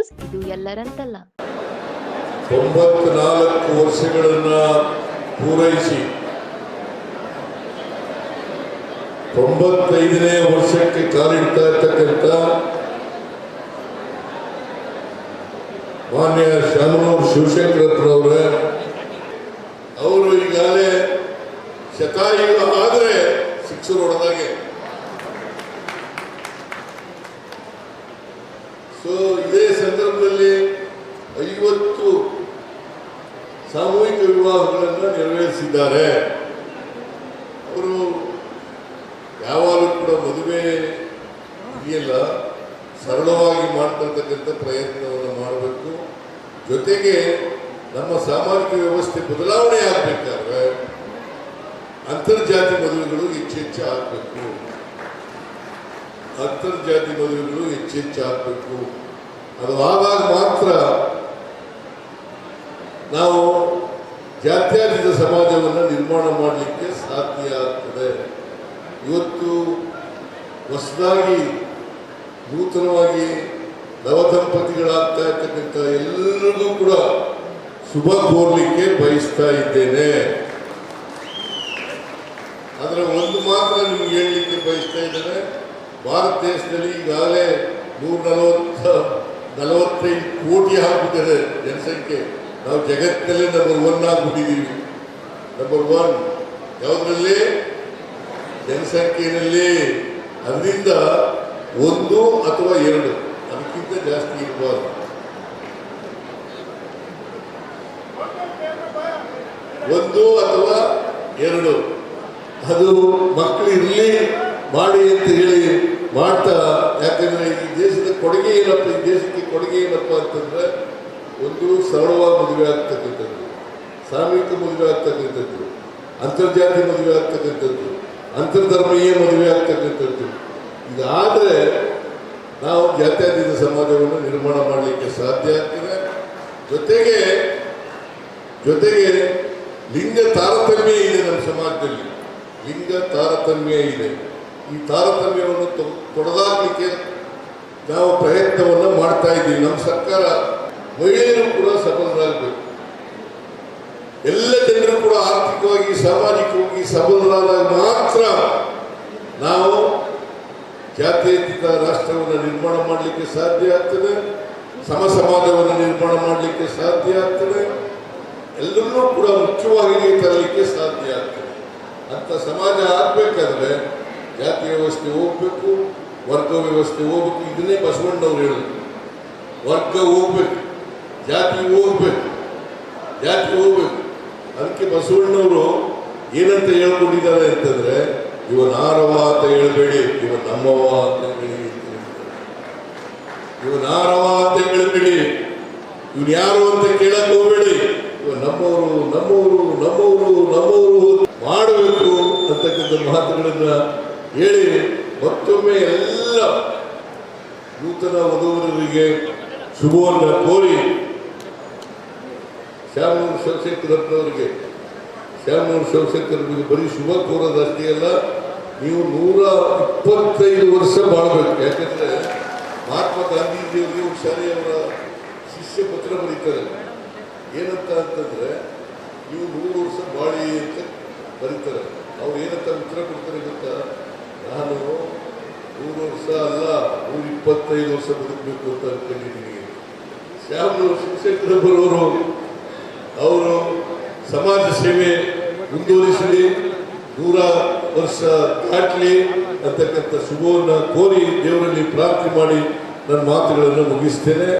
News ಇದು ಎಲ್ಲರಂತಲ್ಲ. ತೊಂಬತ್ನಾಲ್ಕು ವರ್ಷಗಳನ್ನ ಪೂರೈಸಿ. ತೊಂಬತ್ತೈದನೇ ವರ್ಷಕ್ಕೆ ಕಾಲಿಡ್ತಾ ಇರ್ತಕ್ಕಂಥ ಮಾನ್ಯ ಶಾಮನೂರು ಶಿವಶಂಕರಪ್ಪನವರ ಅವರು ಈಗಾಗಲೇ ಶತಾಯುಗ ಆದರೆ ಶಿಕ್ಷರು ಸೊ ಇದೇ ಸಂದರ್ಭದಲ್ಲಿ ಐವತ್ತು ಸಾಮೂಹಿಕ ವಿವಾಹಗಳನ್ನು ನೆರವೇರಿಸಿದ್ದಾರೆ. ಅವರು ಯಾವಾಗಲೂ ಕೂಡ ಮದುವೆ ಇದೆಯಲ್ಲ, ಸರಳವಾಗಿ ಮಾಡ್ತಕ್ಕಂಥ ಪ್ರಯತ್ನವನ್ನು ಮಾಡಬೇಕು. ಜೊತೆಗೆ ನಮ್ಮ ಸಾಮಾಜಿಕ ವ್ಯವಸ್ಥೆ ಬದಲಾವಣೆ ಆಗಬೇಕಾದ್ರೆ ಅಂತರ್ಜಾತಿ ಮದುವೆಗಳು ಹೆಚ್ಚೆಚ್ಚು ಆಗಬೇಕು. ಅಂತರ್ಜಾತಿ ಮದುವೆಗಳು ಹೆಚ್ಚೆಚ್ಚು ಆಗಬೇಕು. ಅದು ಆವಾಗ ಮಾತ್ರ ನಾವು ಜಾತ್ಯತೀತ ಸಮಾಜವನ್ನು ನಿರ್ಮಾಣ ಮಾಡಲಿಕ್ಕೆ ಸಾಧ್ಯ ಆಗ್ತದೆ. ಇವತ್ತು ಹೊಸದಾಗಿ ನೂತನವಾಗಿ ನವದಂಪತಿಗಳಾಗ್ತಾ ಇರ್ತಕ್ಕಂಥ ಎಲ್ಲರಿಗೂ ಕೂಡ ಶುಭ ಕೋರ್ಲಿಕ್ಕೆ ಬಯಸ್ತಾ ಇದ್ದೇನೆ. ಆದರೆ ಒಂದು ಮಾತ್ರ ನಿಮ್ಗೆ ಹೇಳಲಿಕ್ಕೆ ಬಯಸ್ತಾ ಇದ್ದೇನೆ, ಭಾರತ ದೇಶದಲ್ಲಿ ಈಗಾಗಲೇ ನೂರ ನಲವತ್ತ ನಲವತ್ತೈದು ಕೋಟಿ ಆಗ್ಬಿಟ್ಟಿದೆ ಜನಸಂಖ್ಯೆ. ನಾವು ಜಗತ್ತಿನಲ್ಲೇ ನಂಬರ್ ಒನ್ ಆಗಿಬಿಟ್ಟಿದ್ದೀವಿ. ನಂಬರ್ ಒನ್ ಯಾವುದರಲ್ಲಿ? ಜನಸಂಖ್ಯೆಯಲ್ಲಿ. ಅದರಿಂದ ಒಂದು ಅಥವಾ ಎರಡು. ಅದಕ್ಕಿಂತ ಜಾಸ್ತಿ ಇರಬಾರ್ದು ಒಂದು ಅಥವಾ ಎರಡು. ಅದು ಮಕ್ಕಳು ಇರಲಿ, ಮಾಡಿ ಅಂತ ಹೇಳಿ ಮಾಡ್ತಾ ಕೊಡುಗೆ ಏನಪ್ಪ ಈ ದೇಶಕ್ಕೆ ಕೊಡುಗೆ ಏನಪ್ಪ ಅಂತಂದ್ರೆ ಒಂದು ಸರಳವಾದ ಮದುವೆ ಆಗ್ತಕ್ಕಂಥದ್ದು. ಸಾಮೂಹಿಕ ಮದುವೆ ಆಗ್ತಕ್ಕಂಥದ್ದು. ಅಂತರ್ಜಾತಿ ಮದುವೆ ಆಗ್ತಕ್ಕಂಥದ್ದು. ಅಂತರ್ಧರ್ಮೀಯ ಮದುವೆ ಆಗ್ತಕ್ಕಂಥದ್ದು. ಇದಾದರೆ ನಾವು ಜಾತ್ಯಾತೀತ ಸಮಾಜವನ್ನು ನಿರ್ಮಾಣ ಮಾಡಲಿಕ್ಕೆ ಸಾಧ್ಯ ಆಗ್ತದೆ. ಜೊತೆಗೆ ಜೊತೆಗೆ ಲಿಂಗ ತಾರತಮ್ಯ ಇದೆ ನಮ್ಮ ಸಮಾಜದಲ್ಲಿ. ಲಿಂಗ ತಾರತಮ್ಯ ಇದೆ. ಈ ತಾರತಮ್ಯವನ್ನು ತೊ- ತೊಡೆದಾಕ್ಲಿಕ್ಕೆ ನಾವು ಪ್ರಯತ್ನವನ್ನು ಮಾಡ್ತಾ ಇದ್ದೀವಿ. ನಮ್ಮ ಸರ್ಕಾರ ಮಹಿಳೆಯರು ಕೂಡ ಸಬಲರಾಗಬೇಕು. ಎಲ್ಲ ಜನರು ಕೂಡ ಆರ್ಥಿಕವಾಗಿ, ಸಾಮಾಜಿಕವಾಗಿ ಸಬಲರಾದಾಗ ಮಾತ್ರ ನಾವು ಜಾತ್ಯತೀತ ರಾಷ್ಟ್ರವನ್ನು ನಿರ್ಮಾಣ ಮಾಡಲಿಕ್ಕೆ ಸಾಧ್ಯ ಆಗ್ತದೆ. ಸಮ ಸಮಾಜವನ್ನು ನಿರ್ಮಾಣ ಮಾಡಲಿಕ್ಕೆ ಸಾಧ್ಯ ಆಗ್ತದೆ. ಎಲ್ಲರನ್ನೂ ಕೂಡ ಮುಖ್ಯವಾಗಿ ತರಲಿಕ್ಕೆ ಸಾಧ್ಯ ಆಗ್ತದೆ. ಅಂತ ಸಮಾಜ ಆಗಬೇಕಾದ್ರೆ ಜಾತಿ ವ್ಯವಸ್ಥೆ ಹೋಗ್ಬೇಕು. ವರ್ಗ ವ್ಯವಸ್ಥೆ ಹೋಗ್ಬೇಕು. ಇದನ್ನೇ ಬಸವಣ್ಣವ್ರು ಹೇಳಿದ್ರು. ವರ್ಗ ಹೋಗ್ಬೇಕು. ಜಾತಿ ಹೋಗ್ಬೇಕು. ಜಾತಿ ಹೋಗ್ಬೇಕು. ಅದಕ್ಕೆ ಬಸವಣ್ಣವರು ಏನಂತ ಹೇಳ್ಕೊಂಡಿದ್ದಾರೆ ಅಂತಂದ್ರೆ ಇವನ್ ಆರವ ಅಂತ ಹೇಳ್ಬೇಡಿ ಇವನ್ ನಮ್ಮವ ಅಂತ ಹೇಳಿ ಇವನ್ ಆರವ ಅಂತ ಹೇಳ್ಬೇಡಿ. ಇವನ್ ಯಾರು ಅಂತ ಕೇಳಕ್ ಹೋಗ್ಬೇಡಿ. ಇವ ನಮ್ಮವರು ನಮ್ಮವರು ನಮ್ಮವರು ಮಾಡಬೇಕು ಅಂತಕ್ಕಂಥ ಮಾತುಗಳನ್ನ ಹೇಳಿ ಮತ್ತೊಮ್ಮೆ ಎಲ್ಲ ನೂತನ ವಧುವರರಿಗೆ ಶುಭವನ್ನ ಕೋರಿ ಶ್ಯಾಮನೂರು ಶಿವಶಂಕರಪ್ಪನವರಿಗೆ ಶ್ಯಾಮನೂರು ಶಿವಶಂಕರಪ್ಪನಿಗೆ ಬರೀ ಶುಭ ಕೋರೋದಷ್ಟೇ ಅಲ್ಲ, ನೀವು ನೂರ ಇಪ್ಪತ್ತೈದು ವರ್ಷ ಬಾಳ್ಬೇಕು. ಯಾಕಂದ್ರೆ ಮಹಾತ್ಮ ಗಾಂಧೀಜಿಯವರಿಗೆ ಹುಷಾರಿಯವರ ಶಿಷ್ಯ ಪತ್ರ ಬರೀತಾರೆ. ಏನಂತ ಅಂತಂದ್ರೆ, ನೀವು ನೂರು ವರ್ಷ ಬಾಳಿ ಅಂತ ಬರೀತಾರೆ. ಅವ್ರು ಏನಂತ ಉತ್ತರ ಕೊಡ್ತಾರೆ ಗೊತ್ತಾ? ನಾನು ನೂರು ವರ್ಷ ಅಲ್ಲ, ನೂರ ಇಪ್ಪತ್ತೈದು ವರ್ಷ ಬದುಕಬೇಕು ಅಂತ ಅನ್ಕೊಂಡಿದ್ದೀನಿ ಶ್ಯಾಮ್ನವರು ಶಿಕ್ಷಕರು ಬರೋರು ಅವರು ಸಮಾಜ ಸೇವೆ ಮುಂದುವರಿಸಲಿ, ನೂರ ವರ್ಷ ದಾಟಲಿ ಅಂತಕ್ಕಂಥ ಶುಭವನ್ನು ಕೋರಿ ದೇವರಲ್ಲಿ ಪ್ರಾರ್ಥನೆ ಮಾಡಿ ನನ್ನ ಮಾತುಗಳನ್ನು ಮುಗಿಸ್ತೇನೆ.